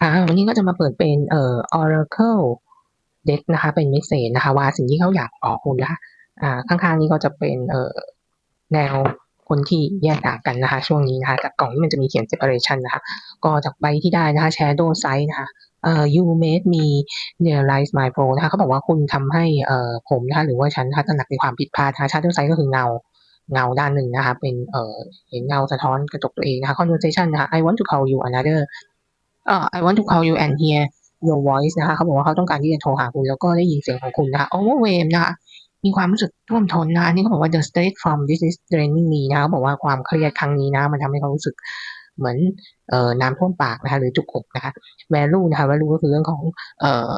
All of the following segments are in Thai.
ค่ะวันนี้ก็จะมาเปิดเป็นเอ่อ Oracle Deck นะคะ เป็นเมสเสจนะคะ ว่าสิ่งที่เขาอยากบอกคุณนะคะอ่าข้างๆนี้ก็จะเป็นเอ่อแนวคนที่แยกต่างกันนะคะ ช่วงนี้นะคะจากกล่องนี้มันจะมีเขียน separation นะคะ ก็จากใบที่ได้นะคะ shadow side นะคะเอ่อ you made me realize my flaw นะคะเขาบอกว่าคุณทำให้เอ่อผมนะคะหรือว่าฉันนะคะตระหนักในความผิดพลาดนะคะ shadow side ก็คือเงาเงาด้านหนึ่งนะคะ เป็นเอ่อเห็นเงาสะท้อนกระจกตัวเองนะคะ conversation นะคะ I want to call you another อ่อ I want to call you and hear your voice นะคะเขาบอกว่าเขาต้องการที่จะโทรหาคุณแล้วก็ได้ยินเสียงของคุณนะคะ overwhelmed นะคะมีความรู้สึกท่วมท้นนะคะนนี้เขาบอกว่า the stress from this is draining me นะเขาบอกว่าความเครียดครั้งนี้นะ มันทำให้เขารู้สึกเหมือนเอ่อน้ำท่วมปากนะคะหรือจุกอกนะคะ value นะคะ value ก็คือเรื่องของเอ่อ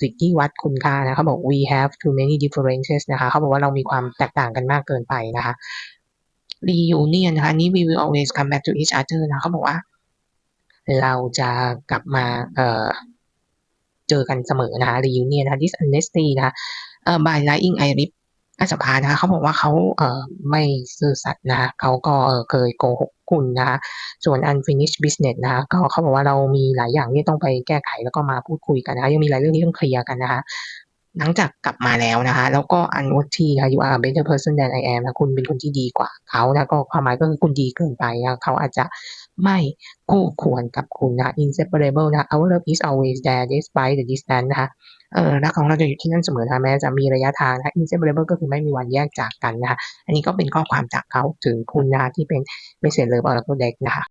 สิ่งที่วัดคุณค่านะเขาบอก we have too many differences นะคะเขาบอกว่าเรามีความแตกต่างกันมากเกินไปนะคะ reunion นะคะนนี้ we will always come back to each other นะเขาบอกว่า เราจะกลับมาเอ่อเจอกันเสมอนะคะ reunion นะคะ dishonesty นะคะเอ่อ by lying I rip อัศภานะคะเขาบอกว่าเขาเอ่อไม่ซื่อสัตย์นะเขาก็เออเคยโกหกคุณนะส่วน unfinished business นะคะก็เขาบอกว่าเรามีหลายอย่างที่ต้องไปแก้ไขแล้วก็มาพูดคุยกันนะคะยังมีหลายเรื่องที่ต้องเคลียร์กันนะคะ หลังจากกลับมาแล้วนะคะ แล้วก็ unworthy นะคะ you are a better person than I am นะคุณเป็นคนที่ดีกว่าเขานะก็ความหมายก็คือคุณดีเกินไปนะเขาอาจจะไม่คู่ควรกับคุณนะคะ inseparable นะคะ our love is always there despite the distance นะคะเอ่อรักของเราจะอยู่ที่นั่นเสมอนะแม้จะมีระยะทางนะคะ inseparable ก็คือไม่มีวันแยกจากกันนะคะอันนี้ก็เป็นข้อความจากเขาถึงคุณนะคะที่เป็น message love Oracle Deck นะคะ